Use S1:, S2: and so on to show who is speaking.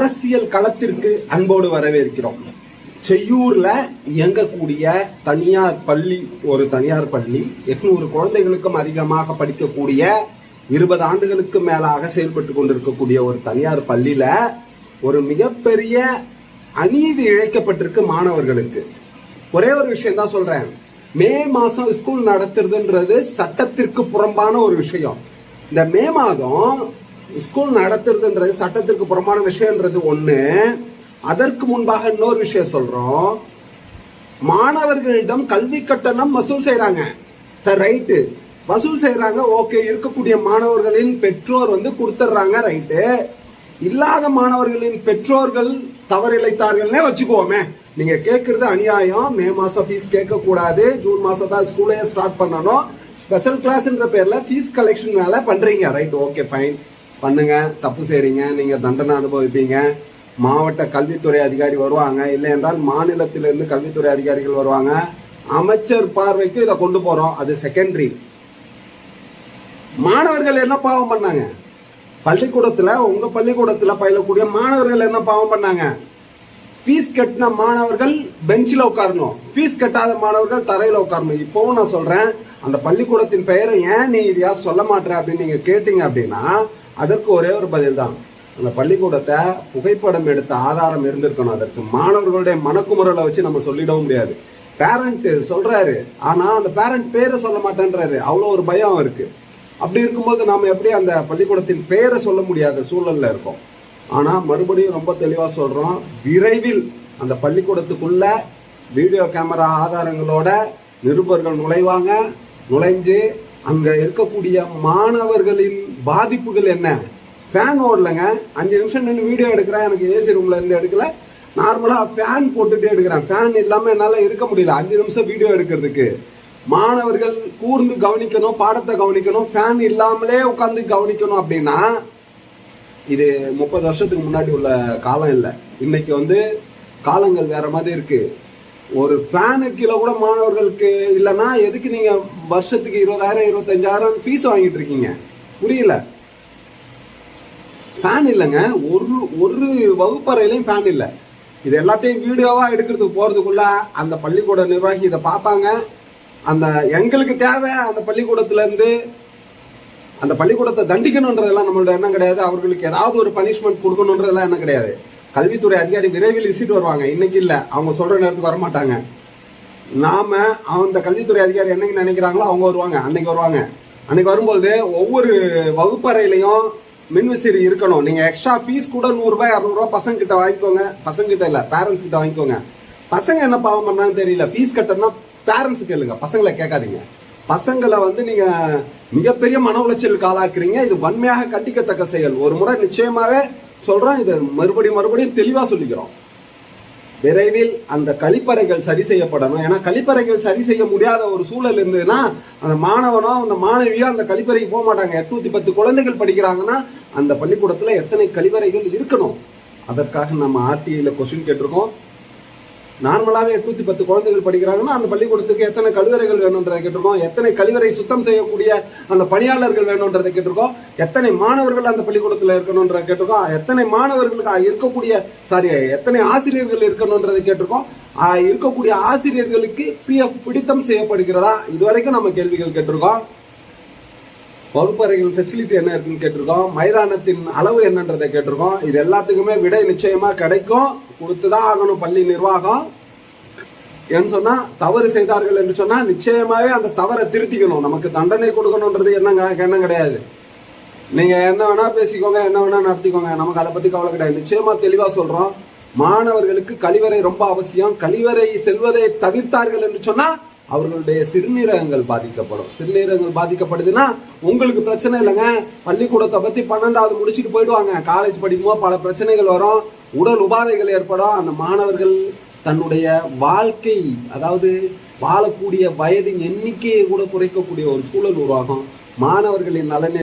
S1: அரசியல் களத்திற்கு அன்போடு வரவேற்கிறோம். செய்யூர்ல இயங்கக்கூடிய தனியார் பள்ளி ஒரு தனியார் பள்ளி எட்நூறு குழந்தைகளுக்கும் அதிகமாக படிக்கக்கூடிய இருபது ஆண்டுகளுக்கு மேலாக செயல்பட்டு கொண்டிருக்கக்கூடிய ஒரு தனியார் பள்ளியில ஒரு மிகப்பெரிய அநீதி இழைக்கப்பட்டிருக்கு மாணவர்களுக்கு. ஒரே ஒரு விஷயம் தான் சொல்றேன். மே மாசம் ஸ்கூல் நடத்துறதுன்றது சட்டத்திற்கு புறம்பான ஒரு விஷயம். இந்த மே மாதம் ஸ்கூல் நடத்துறதுன்றது சட்டத்திற்கு புறமான விஷயம்ன்றது ஒன்று அதற்கு முன்பாக இன்னொரு விஷயம் சொல்கிறோம் மாணவர்களிடம் கல்வி கட்டணம் வசூல் செய்கிறாங்க சார் ரைட்டு வசூல் செய்கிறாங்க ஓகே இருக்கக்கூடிய மாணவர்களின் பெற்றோர் வந்து கொடுத்துட்றாங்க ரைட்டு இல்லாத மாணவர்களின் பெற்றோர்கள் தவறிழைத்தார்கள்னே வச்சுக்குவோமே நீங்கள் கேட்குறது அநியாயம். மே மாதம் ஃபீஸ் கேட்கக்கூடாது. ஜூன் மாதம் தான் ஸ்கூலே ஸ்டார்ட் பண்ணணும். ஸ்பெஷல் கிளாஸ்ன்ற பேரில் ஃபீஸ் கலெக்ஷன் வேலை பண்ணுறீங்க ரைட் ஓகே ஃபைன் பண்ணுங்க தப்பு செய்றீங்க நீங்க தண்டனை அனுபவிப்பீங்க. மாவட்ட கல்வித்துறை அதிகாரி வருவாங்க. இல்லை என்றால் மாநிலத்திலிருந்து கல்வித்துறை அதிகாரிகள் வருவாங்க. அமைச்சர் பார்வைக்கு இதை கொண்டு போறோம். அது செகண்டரி மாணவர்கள் என்ன பாவம் பண்ணாங்க? பள்ளிக்கூடத்தில் உங்க பள்ளிக்கூடத்தில் பயிலக்கூடிய மாணவர்கள் என்ன பாவம் பண்ணாங்க? ஃபீஸ் கட்டின மாணவர்கள் பெஞ்சில் உட்காரணும். ஃபீஸ் கட்டாத மாணவர்கள் தரையில் உட்காரணும். இப்போவும் நான் சொல்றேன் அந்த பள்ளிக்கூடத்தின் பெயரை ஏன் நீ இதையா சொல்ல மாட்டேற அப்படின்னு நீங்க கேட்டீங்க அப்படின்னா அதற்கு ஒரே ஒரு பதில் தான் அந்த பள்ளிக்கூடத்தை புகைப்படம் எடுத்த ஆதாரம் இருந்திருக்கணும். அதற்கு மாணவர்களுடைய மனக்குமுறலை வச்சு நம்ம சொல்லிடவும் முடியாது. பேரண்ட்டு சொல்கிறாரு ஆனால் அந்த பேரண்ட் பேரை சொல்ல மாட்டேன்றாரு. அவ்வளோ ஒரு பயம் இருக்குது அப்படி இருக்கும்போது நாம் எப்படி அந்த பள்ளிக்கூடத்தின் பெயரை சொல்ல முடியாத சூழலில் இருக்கோம்? ஆனால் மறுபடியும் ரொம்ப தெளிவாக சொல்கிறோம் விரைவில் அந்த பள்ளிக்கூடத்துக்குள்ள வீடியோ கேமரா ஆதாரங்களோட நிருபர்கள் நுழைவாங்க. நுழைஞ்சு அங்கே இருக்கக்கூடிய மாணவர்களின் பாதிப்புகள் என்ன? ஃபேன் ஓடலைங்க. அஞ்சு நிமிஷம் நின்று வீடியோ எடுக்கிறேன். எனக்கு ஏசி ரூமில் இருந்து எடுக்கல. நார்மலாக ஃபேன் போட்டுகிட்டே எடுக்கிறேன். ஃபேன் இல்லாமல் என்னால் இருக்க முடியல. அஞ்சு நிமிஷம் வீடியோ எடுக்கிறதுக்கு. மாணவர்கள் கூர்ந்து கவனிக்கணும் பாடத்தை கவனிக்கணும். ஃபேன் இல்லாமலே உட்காந்து கவனிக்கணும் அப்படின்னா இது முப்பது வருஷத்துக்கு முன்னாடி உள்ள காலம் இல்லை. இன்னைக்கு வந்து காலங்கள் வேற மாதிரி இருக்குது ஒரு ஃபேனு கீழே கூட மாணவர்களுக்கு இல்லைன்னா எதுக்கு நீங்கள் வருஷத்துக்கு இருபதாயிரம் இருபத்தஞ்சாயிரம் ஃபீஸ் வாங்கிட்டு இருக்கீங்க? புரியல. ஃபேன் இல்லைங்க. ஒரு ஒரு வகுப்பறையிலையும் ஃபேன் இல்லை. இது எல்லாத்தையும் வீடியோவாக எடுக்கிறதுக்கு போகிறதுக்குள்ள அந்த பள்ளிக்கூட நிர்வாகி இதை பார்ப்பாங்க. அந்த எங்களுக்கு தேவை அந்த பள்ளிக்கூடத்துலேருந்து அந்த பள்ளிக்கூடத்தை தண்டிக்கணுன்றதெல்லாம் நம்மளோட எண்ணம் கிடையாது. அவர்களுக்கு ஏதாவது ஒரு பனிஷ்மெண்ட் கொடுக்கணுன்றதெல்லாம் எண்ணம் கிடையாது. கல்வித்துறை அதிகாரி விரைவில் விசிட் வருவாங்க. இன்னைக்கு இல்லை. அவங்க சொல்கிற நேரத்துக்கு வர மாட்டாங்க நாம் அந்த கல்வித்துறை அதிகாரி என்னைக்கு நினைக்கிறாங்களோ அவங்க வருவாங்க. அன்னைக்கு வருவாங்க. அன்னைக்கு வரும்போது ஒவ்வொரு வகுப்பறையிலையும் மின்விசிறி இருக்கணும். நீங்கள் எக்ஸ்ட்ரா ஃபீஸ் கூட நூறுரூபா இரநூறுவா பசங்க கிட்ட வாங்கிக்கோங்க. பசங்க கிட்ட இல்ல பேரண்ட்ஸ் கிட்ட வாங்கிக்கோங்க. பசங்க என்ன பாவம் பண்ணாங்கன்னு தெரியல. ஃபீஸ் கட்டணும்னா பேரண்ட்ஸ் கேளுங்க. பசங்களை கேட்காதீங்க. பசங்களை வந்து நீங்க மிகப்பெரிய மன உளைச்சலுக்கு ஆளாக்குறீங்க. இது வன்மையாக கட்டிக்கத்தக்க செயல். ஒரு முறை நிச்சயமாவே சொல்கிறோம் இதை மறுபடியும் மறுபடியும் தெளிவாக சொல்லிக்கிறோம். விரைவில் அந்த கழிப்பறைகள் சரி செய்யப்படணும். ஏன்னா கழிப்பறைகள் சரி செய்ய முடியாத ஒரு சூழல் இருந்ததுன்னா அந்த மாணவனோ அந்த மாணவியோ அந்த கழிப்பறைக்கு போக மாட்டாங்க. எட்நூற்றி பத்து குழந்தைகள் படிக்கிறாங்கன்னா அந்த பள்ளிக்கூடத்தில் எத்தனை கழிவறைகள் இருக்கணும்? அதற்காக நம்ம ஆர்டிஐயில் கொஸ்டின் கேட்டிருக்கோம். நார்மலாகவே எட்நூற்றி பத்து குழந்தைகள் படிக்கிறாங்கன்னா அந்த பள்ளிக்கூடத்துக்கு எத்தனை கழிவறைகள் வேணுன்றதை கேட்டிருக்கோம். எத்தனை கழிவறை சுத்தம் செய்யக்கூடிய அந்த பணியாளர்கள் வேணுன்றதை கேட்டிருக்கோம். எத்தனை மாணவர்கள் அந்த பள்ளிக்கூடத்தில் இருக்கணுன்றதை கேட்டிருக்கோம். எத்தனை மாணவர்களுக்கு இருக்கக்கூடிய சாரி எத்தனை ஆசிரியர்கள் இருக்கணுன்றதை கேட்டிருக்கோம். இருக்கக்கூடிய ஆசிரியர்களுக்கு பிஎஃப் பிடித்தம் செய்யப்படுகிறதா? இதுவரைக்கும் நம்ம கேள்விகள் கேட்டிருக்கோம். வகுப்பறைகள் ஃபெசிலிட்டி என்ன இருக்குன்னு கேட்டிருக்கோம். மைதானத்தின் அளவு என்னன்றதை கேட்டிருக்கோம். இது எல்லாத்துக்குமே விடை நிச்சயமாக கிடைக்கும். கொடுத்து தான் ஆகணும் பள்ளி நிர்வாகம். ஏன்னு சொன்னால் தவறு செய்தார்கள் என்று சொன்னால் நிச்சயமாகவே அந்த தவறை திருத்திக்கணும். நமக்கு தண்டனை கொடுக்கணுன்றது என்ன எண்ணம் கிடையாது. நீங்கள் என்ன வேணால் பேசிக்கோங்க என்ன வேணால் நடத்திக்கோங்க. நமக்கு அதை பற்றி கவலை கிடையாது. நிச்சயமாக தெளிவாக சொல்கிறோம் மாணவர்களுக்கு கழிவறை ரொம்ப அவசியம். கழிவறை செல்வதை தவிர்த்தார்கள் என்று சொன்னால் அவர்களுடைய சிறுநீரகங்கள் பாதிக்கப்படும். சிறுநீரகங்கள் பாதிக்கப்படுதுன்னா உங்களுக்கு பிரச்சனை இல்லைங்க. பள்ளிக்கூடத்தை பற்றி பன்னெண்டாவது முடிச்சுட்டு போயிடுவாங்க. காலேஜ் படிக்கும்போது பல பிரச்சனைகள் வரும். உடல் உபாதைகள் ஏற்படும். அந்த மாணவர்கள் தன்னுடைய வாழ்க்கை அதாவது வாழக்கூடிய வயதின் எண்ணிக்கையை கூட குறைக்கக்கூடிய ஒரு சூழல் உருவாகும். மாணவர்களின் நலனை